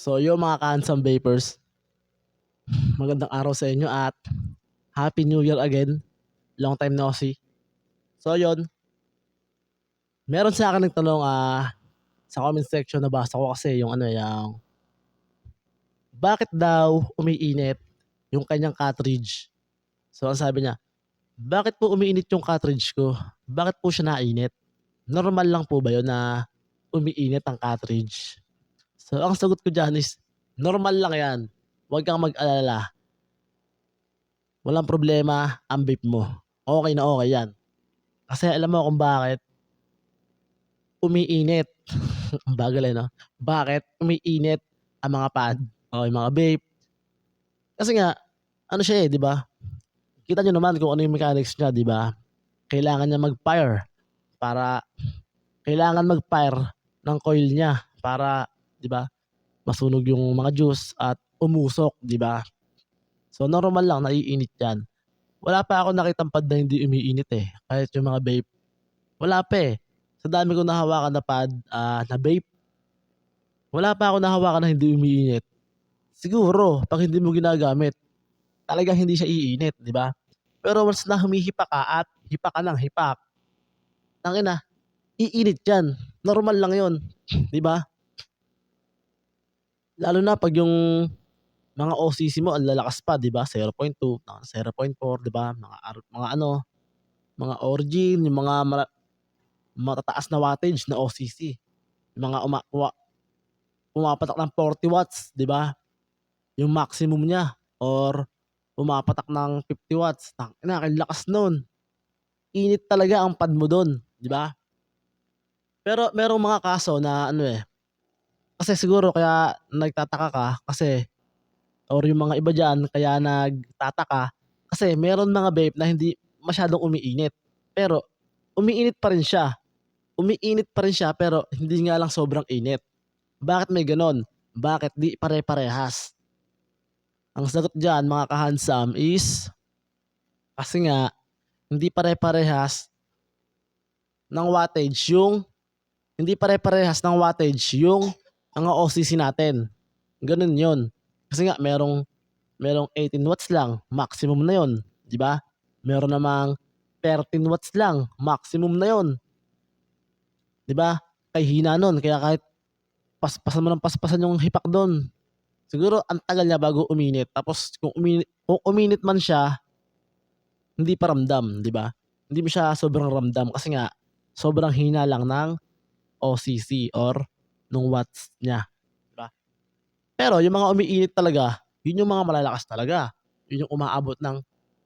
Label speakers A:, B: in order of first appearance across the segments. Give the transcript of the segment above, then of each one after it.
A: So yung mga ka-handsome vapors, magandang araw sa inyo at Happy New Year again. Long time no see. So yun, meron sa akin nagtanong ah, sa comment section nabasa ko kasi yung ano yung bakit daw umiinit yung kanyang cartridge. So ang sabi niya, bakit po umiinit yung cartridge ko? Bakit po siya nainit? Normal lang po ba yun na umiinit ang cartridge? So ang sagot ko dyan is, normal lang yan. Huwag kang mag-alala. Walang problema ang vape mo. Okay na okay yan. Kasi alam mo kung bakit umiinit. ang bagal eh, no? Bakit umiinit ang mga pad o yung mga vape? Kasi nga, ano siya eh, di ba? Kita nyo naman kung ano yung mechanics niya, di ba? Kailangan niya mag-fire para kailangan mag-fire ng coil niya para, di ba? Masunog yung mga juice at umusok, di ba? So normal lang naiinit 'yan. Wala pa ako nakitang pad na hindi umiinit eh. Kahit yung mga vape. Wala pa eh. Sa dami ko nahawakan na pad ah, na vape. Wala pa ako nahawakan na hindi umiinit. Siguro, pag hindi mo ginagamit, talagang hindi siya iinit, di ba? Pero once na humihipak ka at hipak ka ng hipak, tangina, iinit yan. Normal lang yon di ba? Lalo na pag yung mga OCC mo ang lalakas pa, 'di ba? 0.2, mga 0.4, 'di ba? Mga ar- mga ano, mga origin, yung mga mala- matataas na wattage na OCC. Yung mga uma, uma, pumapatak ng 40 watts, 'di ba? Yung maximum niya or pumapatak ng 50 watts. Tangina, ang lakas noon. Init talaga ang pad mo doon, 'di ba? Pero merong mga kaso na ano eh, kasi siguro kaya nagtataka ka kasi or yung mga iba diyan kaya nagtataka kasi meron mga vape na hindi masyadong umiinit. Pero umiinit pa rin siya. Umiinit pa rin siya pero hindi nga lang sobrang init. Bakit may ganon? Bakit di pare-parehas? Ang sagot diyan mga kahansam is kasi nga hindi pare-parehas ng wattage yung hindi pare-parehas ng wattage yung mga OCC natin. Ganun 'yon. Kasi nga merong merong 18 watts lang, maximum na 'yon, 'di ba? Meron namang 13 watts lang, maximum na 'yon. 'Di ba? Kay hina nun, kaya kahit paspasan mo ng paspasan yung hipak doon. Siguro ang tagal niya bago uminit. Tapos kung uminit, kung uminit man siya, hindi pa ramdam, 'di ba? Hindi mo siya sobrang ramdam kasi nga sobrang hina lang ng OCC or nung watts niya. Pero yung mga umiinit talaga, yun yung mga malalakas talaga. Yun yung umaabot ng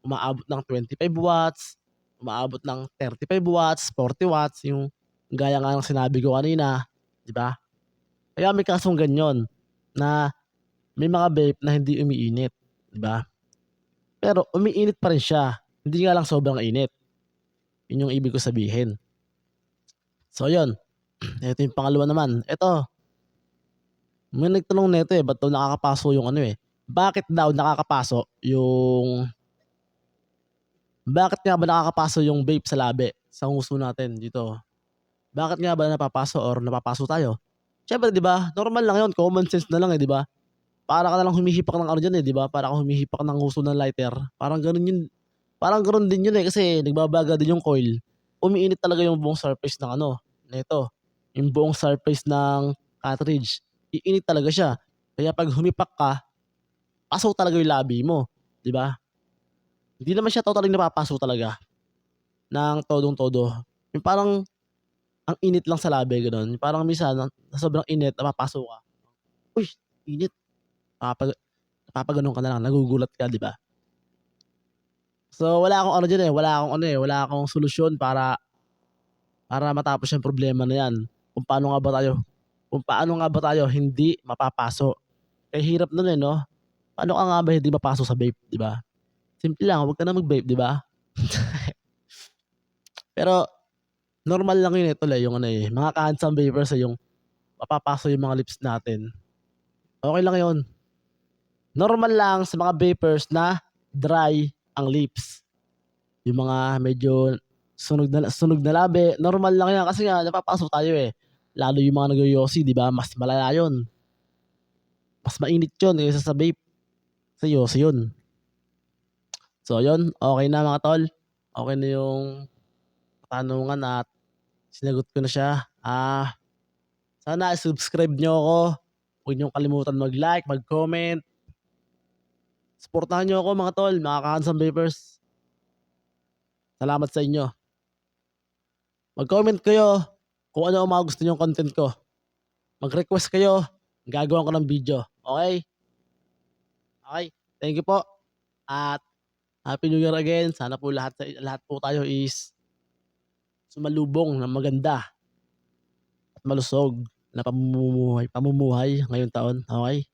A: umaabot ng 25 watts, umaabot ng 35 watts, 40 watts, yung gaya nga ng sinabi ko kanina, 'di ba? Kaya may kasong ganyan na may mga vape na hindi umiinit, 'di ba? Pero umiinit pa rin siya, hindi nga lang sobrang init. Yun yung ibig ko sabihin. So yun, ito yung pangalawa naman. Ito, may nagtanong nito eh, ba't daw nakakapaso yung ano eh. Bakit daw nakakapaso yung... Bakit nga ba nakakapaso yung vape sa labi? Sa nguso natin dito. Bakit nga ba napapaso or napapaso tayo? Siyempre, di ba? Normal lang yun. Common sense na lang eh, di ba? Para ka na lang humihipak ng ano dyan eh, di ba? Para ka humihipak ng nguso ng lighter. Parang ganun yun. Parang ganun din yun eh, kasi nagbabaga din yung coil. Umiinit talaga yung buong surface ng ano, nito. Yung buong surface ng cartridge iinit talaga siya. Kaya pag humipak ka, paso talaga yung labi mo. Di ba? Hindi naman siya totally napapaso talaga. Ng todong-todo. Yung parang, ang init lang sa labi, gano'n. Yung parang minsan, na sobrang init, napapaso ka. Uy, init. Napapag, napapaganon ka na lang, nagugulat ka, di ba? So, wala akong ano dyan eh, wala akong ano eh, wala akong solusyon para para matapos yung problema na yan. Kung paano nga ba tayo kung paano nga ba tayo hindi mapapaso. Kaya hirap nun eh, no? Paano ka nga ba hindi mapaso sa vape, di ba? Simple lang, huwag ka na mag-vape, di ba? Pero, normal lang yun eh, tuloy, yung ano eh, mga ka-handsome vapers eh, yung mapapaso yung mga lips natin. Okay lang yun. Normal lang sa mga vapers na dry ang lips. Yung mga medyo sunog na, sunog na labi, normal lang yan kasi nga napapasok tayo eh lalo yung mga nag-yosi, di ba? Mas malala yun. Mas mainit yun kaysa sa vape. Seryoso yun. So yun, okey na mga tol. Okey na yung katanungan at sinagot ko na siya. Ah, sana i-subscribe niyo ako. Huwag niyong kalimutan mag-like, mag-comment. Suportahan niyo ako mga tol, mga ka-Handsome Vapers. Salamat sa inyo. Mag-comment kayo kung ano ang mga gusto niyong content ko. Mag-request kayo, gagawan ko ng video, okey? Okey, thank you po at Happy New Year again. Sana po lahat lahat po tayo is sumalubong ng maganda at malusog na pamumuhay pamumuhay ngayong taon, okey?